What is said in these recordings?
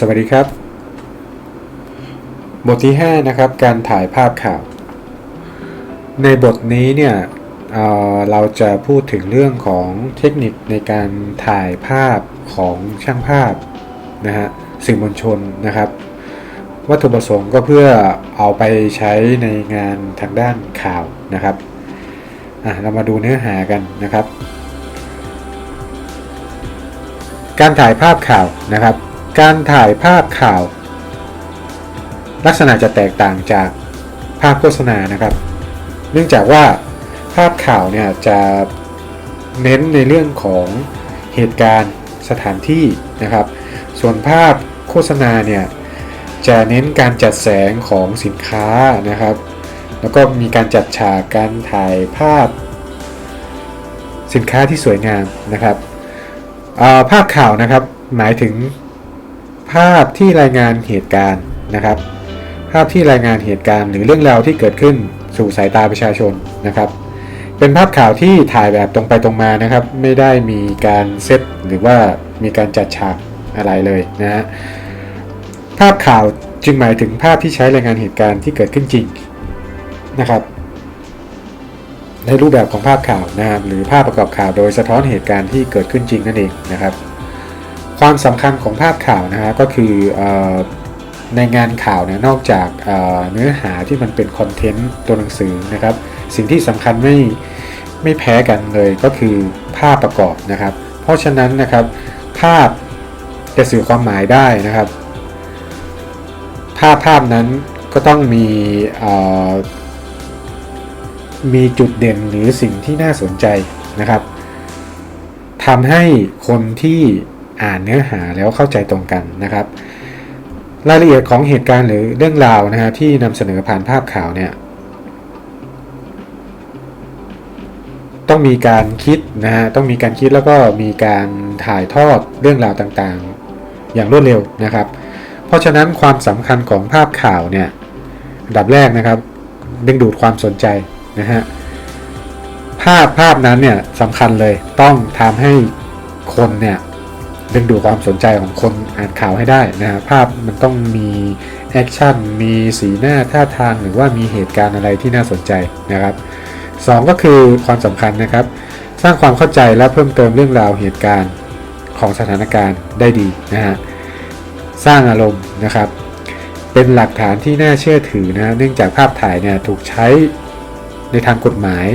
สวัสดีครับ บทที่ 5 นะครับ การถ่ายภาพข่าว ในบทนี้เนี่ยเเราจะพูดถึงเรื่องของเทคนิคในการถ่ายภาพของช่างภาพนะฮะสื่อมวลชนนะครับ วัตถุประสงค์ก็เพื่อเอาไปใช้ในงานทางด้านข่าวนะครับอะเรามาดูเนื้อหากันนะครับ การถ่ายภาพข่าวนะครับ การถ่ายภาพข่าว ลักษณะจะแตกต่างจากภาพโฆษณานะครับ เนื่องจากว่าภาพข่าวเนี่ยจะเน้นในเรื่องของเหตุการณ์สถานที่นะครับ ส่วนภาพโฆษณาเนี่ยจะเน้นการจัดแสงของสินค้านะครับ แล้วก็มีการจัดฉากการถ่ายภาพ สินค้าที่สวยงามนะครับอ่าภาพข่าวนะครับหมายถึง ภาพที่รายงานเหตุการณ์นะครับ ภาพที่รายงานเหตุการณ์ หรือเรื่องราวที่เกิดขึ้นสู่สายตาประชาชนนะครับ เป็นภาพข่าวที่ถ่ายแบบตรงไปตรงมานะครับ ไม่ได้มีการเซตหรือว่ามีการจัดฉากอะไรเลยนะฮะภาพข่าวจึงหมายถึงภาพที่ใช้รายงานเหตุการณ์ที่เกิดขึ้นจริงนะครับ ในรูปแบบของภาพข่าวนะครับหรือภาพประกอบข่าวโดยสะท้อนเหตุการณ์ที่เกิดขึ้นจริงนั่นเองนะครับ ความสำคัญของภาพข่าวนะฮะก็คืออในงานข่าวเนี่ยนอกจากเนื้อหาที่มันเป็นคอนเทนต์ตัวหนังสือนะครับ สิ่งที่สำคัญไม่ไม่แพ้กันเลยก็คือภาพประกอบนะครับ เพราะฉะนั้นนะครับภาพจะสื่อความหมายได้นะครับ ภาพภาพนั้นก็ต้องมีมีจุดเด่นหรือสิ่งที่น่าสนใจนะครับทำให้คนที่ อ่านเนื้อหาแล้วเข้าใจตรงกันนะครับ รายละเอียดของเหตุการณ์หรือเรื่องราวนะฮะที่นำเสนอผ่านภาพข่าวเนี่ยต้องมีการคิดนะฮะต้องมีการคิดแล้วก็มีการถ่ายทอดเรื่องราวต่างๆ อย่างรวดเร็วนะครับ เพราะฉะนั้นความสำคัญของภาพข่าวเนี่ยดับแรกนะครับ ดึงดูดความสนใจนะฮะภาพภาพนั้นเนี่ยสำคัญเลยต้องทำให้คนเนี่ย ดึงดูดความสนใจของคนอ่านข่าวให้ได้นะฮะภาพมันต้องมีแอคชั่นมีสีหน้าท่าทางหรือว่ามีเหตุการณ์อะไรที่น่าสนใจนะครับสองก็คือความสำคัญนะครับ สร้างความเข้าใจและเพิ่มเติมเรื่องราวเหตุการณ์ของสถานการณ์ได้ดีนะฮะสร้างอารมณ์นะครับ เป็นหลักฐานที่น่าเชื่อถือนะเนื่องจากภาพถ่ายเนี่ยถูกใช้ในทางกฎหมาย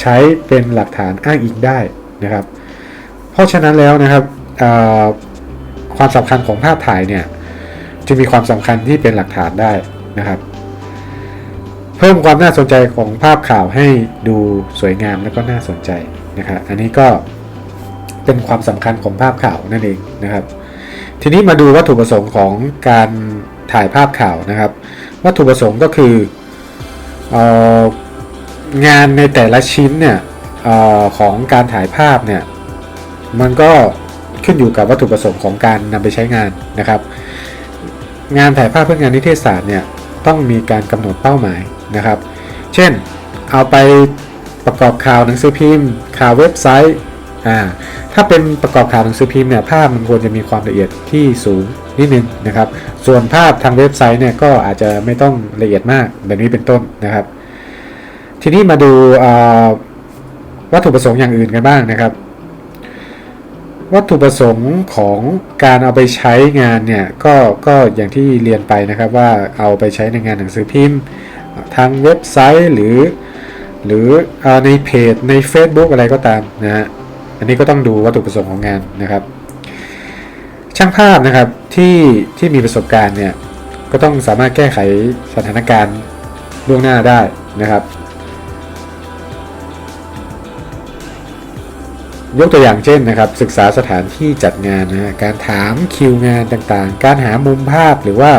ใช้เป็นหลักฐานอ้างอิงได้นะครับ เพราะฉะนั้นแล้วนะครับ ความสำคัญของภาพถ่ายเนี่ยจึงมีความสำคัญที่เป็นหลักฐานได้นะครับ เพิ่มความน่าสนใจของภาพข่าวให้ดูสวยงามและก็น่าสนใจนะครับอันนี้ก็เป็นความสำคัญของภาพข่าวนั่นเองนะครับ ทีนี้มาดูวัตถุประสงค์ของการถ่ายภาพข่าวนะครับ วัตถุประสงค์ก็คือองานในแต่ละชิ้นเนี่ยออของการถ่ายภาพเนี่ยมันก็ ขึ้นอยู่กับวัตถุประสงค์ของการนำไปใช้งานนะครับ งานถ่ายภาพเพื่องานนิเทศศาสตร์เนี่ยต้องมีการกำหนดเป้าหมายนะครับ เช่นเอาไปประกอบข่าวหนังสือพิมพ์ ข่าวเว็บไซต์อ่าถ้าเป็นประกอบข่าวหนังสือพิมพ์เนี่ยภาพมันควรจะมีความละเอียดที่สูงนิดนึงนะครับ ส่วนภาพทางเว็บไซต์เนี่ยก็อาจจะไม่ต้องละเอียดมากแบบนี้เป็นต้นนะครับ ทีนี้มาดูวัตถุประสงค์อย่างอื่นกันบ้างนะครับ วัตถุประสงค์ของการเอาไปใช้งานเนี่ยก็ก็อย่างที่เรียนไปนะครับว่าเอาไปใช้ในงานหนังสือพิมพ์ ทางเว็บไซต์หรือ หรือในเพจใน Facebook อะไรก็ตามนะฮะอันนี้ก็ต้องดูวัตถุประสงค์ของงานนะครับ ช่างภาพนะครับที่ที่มีประสบการณ์เนี่ยก็ต้องสามารถแก้ไขสถานการณ์ล่วงหน้าได้นะครับ ยกตัวอย่างเช่นนะครับ ศึกษาสถานที่จัดงานนะฮะการถามคิวงานต่างๆ การหามุมภาพหรือว่า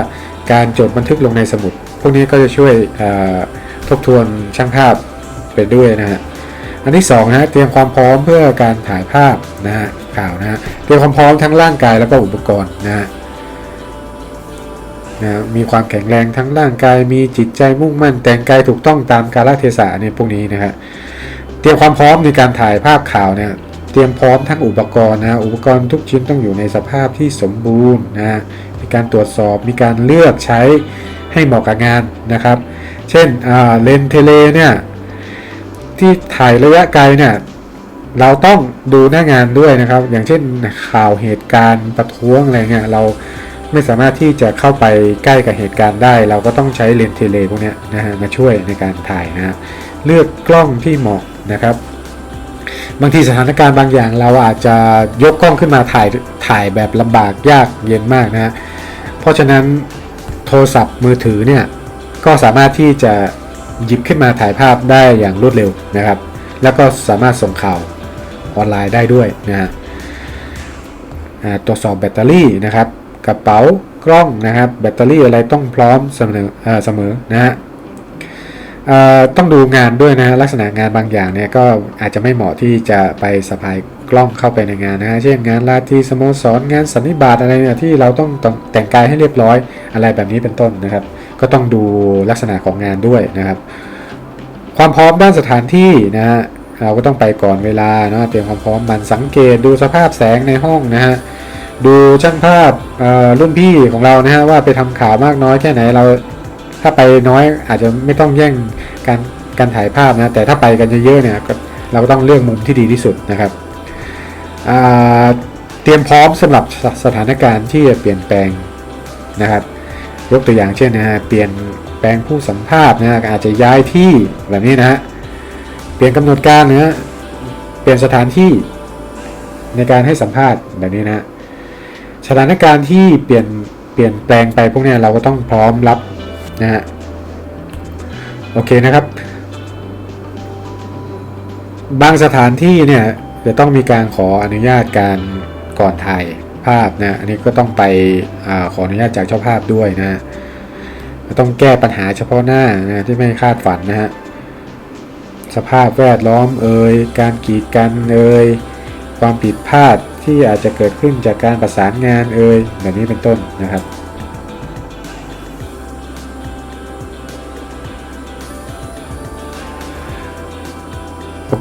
การจดบันทึกลงในสมุด พวกนี้ก็จะช่วยทบทวนช่างภาพไปด้วยนะฮะอันที่สองนะฮะเตรียมความพร้อมเพื่อการถ่ายภาพนะฮะข่าวนะฮะเตรียมความพร้อมทั้งร่างกายแล้วก็อุปกรณ์นะฮะนะมีความแข็งแรงทั้งร่างกายมีจิตใจมุ่งมั่น แต่งกายถูกต้องตามกาลเทศะเนี่ยพวกนี้นะฮะเตรียมความพร้อมในการถ่ายภาพข่าวเนี่ย เตรียมพร้อมทั้งอุปกรณ์นะอุปกรณ์ทุกชิ้นต้องอยู่ในสภาพที่สมบูรณ์นะมีการตรวจสอบมีการเลือกใช้ให้เหมาะกับงานนะครับ เช่นเลนเทเลเนี่ยที่ถ่ายระยะไกลเนี่ยเราต้องดูหน้างานด้วยนะครับ อย่างเช่นข่าวเหตุการณ์ประท้วงอะไรเงี้ยเราไม่สามารถที่จะเข้าไปใกล้กับเหตุการณ์ได้ เราก็ต้องใช้เลนส์เทเลพวกนี้นะฮะมาช่วยในการถ่ายนะเลือกกล้องที่เหมาะนะครับ บางทีสถานการณ์บางอย่างเราอาจจะยกกล้องขึ้นมาถ่ายถ่ายแบบลำบากยากเย็นมากนะฮะเพราะฉะนั้นโทรศัพท์มือถือเนี่ยก็สามารถที่จะหยิบขึ้นมาถ่ายภาพได้อย่างรวดเร็วนะครับ แล้วก็สามารถส่งข่าวออนไลน์ได้ด้วยนะฮะอ่าตรวจสอบแบตเตอรี่นะครับ กระเป๋ากล้องนะครับ แบตเตอรี่อะไรต้องพร้อมเสมอเอเสมอนะฮะ ต้องดูงานด้วยนะลักษณะงานบางอย่างเนี่ยก็อาจจะไม่เหมาะที่จะไปสะพายกล้องเข้าไปในงานนะฮะเช่นงานลาตรีสโมสรงานสันนิบาตอะไรเนี่ยที่เราต้องแต่งกายให้เรียบร้อยอะไรแบบนี้เป็นต้นนะครับ ก็ต้องดูลักษณะของงานด้วยนะครับ ความพร้อมด้านสถานที่นะฮะเราก็ต้องไปก่อนเวลาเนาะเตรียมความพร้อมมันสังเกตดูสภาพแสงในห้องนะฮะดูช่างภาพรุ่นพี่ของเรานะฮะว่าไปทำข่าวมากน้อยแค่ไหนเรา ถ้าไปน้อยอาจจะไม่ต้องแย่งการการถ่ายภาพนะแต่ถ้าไปกันเยอะๆเนี่ยเราก็ต้องเลือกมุมที่ดีที่สุดนะครับเตรียมพร้อมสำหรับสสถานการณ์ที่จะเปลี่ยนแปลงนะครับยกตัวอย่างเช่นนะฮะเปลี่ยนแปลงผู้สัมภาษณ์นะอาจจะย้ายที่แบบนี้นะฮะเปลี่ยนกำหนดการนะฮะเปลี่ยนสถานที่ในการให้สัมภาษณ์แบบนี้นะสถานการณ์ที่เปลี่ยนเปลี่ยนแปลงไปพวกเนี้ยเราก็ต้องพร้อมรับ นะฮะโอเคนะครับ บางสถานที่เนี่ยจะต้องมีการขออนุญาตการก่อนถ่ายภาพนะอันนี้ก็ต้องไปอขออนุญาตจากเจ้าภาพด้วยนะต้องแก้ปัญหาเฉพาะหน้านะที่ไม่คาดฝันนะฮะสภาพแวดล้อมเอ่ยการกีดกันเอ่ยความผิดพลาดที่อาจจะเกิดขึ้นจากการประสานงานเอ่ยแบบนี้เป็นต้นนะครับ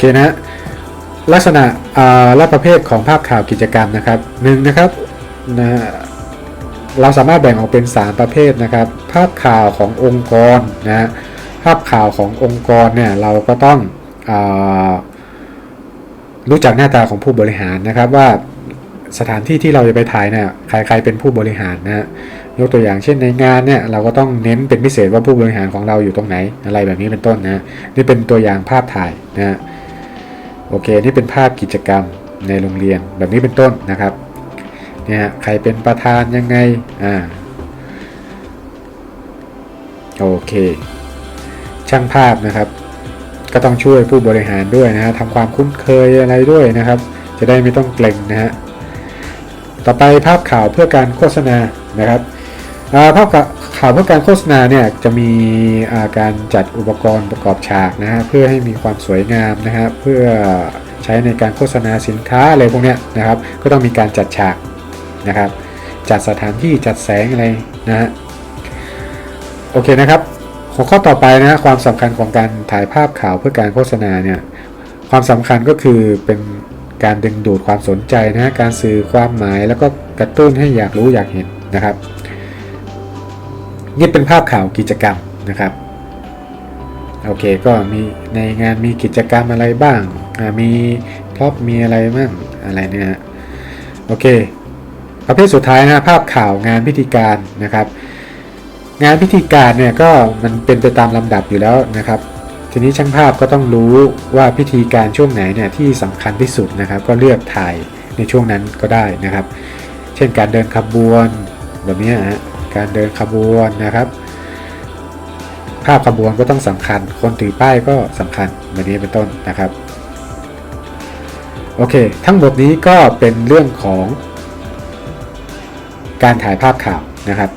เคนะลักษณะอ่าและประเภทของภาพข่าวกิจกรรมนะครับหนึ่งนะครับนะเราสามารถแบ่งออกเป็น 3 ประเภทนะครับ ภาพข่าวขององค์กรนะภาพข่าวขององค์กรเนี่ยเราก็ต้องอรู้จักหน้าตาของผู้บริหารนะครับว่าสถานที่ที่เราจะไปถ่ายเนี่ยใครใครเป็นผู้บริหารนะฮะยกตัวอย่างเช่นในงานเนี่ยเราก็ต้องเน้นเป็นพิเศษว่าผู้บริหารของเราอยู่ตรงไหนอะไรแบบนี้เป็นต้นนะนี่เป็นตัวอย่างภาพถ่ายนะฮะ โอเคนี่เป็นภาพกิจกรรมในโรงเรียนแบบนี้เป็นต้นนะครับเนี่ยใครเป็นประธานยังไงอ่าโอเคช่างภาพนะครับ ก็ต้องช่วยผู้บริหารด้วยนะฮะทำความคุ้นเคยอะไรด้วยนะครับ จะได้ไม่ต้องเกรงนะฮะต่อไปภาพข่าวเพื่อการโฆษณานะครับอ่าภาพ ข่าวเพื่อการโฆษณาเนี่ยจะมีาการจัดอุปกรณ์ประกอบฉากนะฮะเพื่อให้มีความสวยงามนะฮะเพื่อใช้ในการโฆษณาสินค้าอะไรพวกเนี้ยนะครับ ก็ต้องมีการจัดฉากนะครับ จัดสถานที่จัดแสงอะไรนะฮะโอเคนะครับหัวข้อต่อไปนะความสำคัญของการถ่ายภาพข่าวเพื่อการโฆษณาเนี่ยความสำคัญก็คือเป็นการดึงดูดความสนใจนะการสื่อความหมายแล้วก็กระตุ้นให้อยากรู้อยากเห็นนะครับ นี่เป็นภาพข่าวกิจกรรมนะครับโอเคก็มีในงานมีกิจกรรมอะไรบ้างมีพร็อพมีอะไรบ้างอะไรเนี่ยโอเค ประเภทสุดท้ายนะภาพข่าวงานพิธีการนะครับ งานพิธีการเนี่ยก็มันเป็นไปตามลำดับอยู่แล้วนะครับ ทีนี้ช่างภาพก็ต้องรู้ว่าพิธีการช่วงไหนเนี่ยที่สำคัญที่สุดนะครับ ก็เลือกถ่ายในช่วงนั้นก็ได้นะครับ เช่นการเดินขบวนแบบนี้นะฮะ การเดินขบวนนะครับ ภาพขบวนก็ต้องสำคัญ คนถือป้ายก็สำคัญแบบนี้เป็นต้นนะครับ โอเค ทั้งหมดนี้ก็เป็นเรื่องของการถ่ายภาพข่าวนะครับ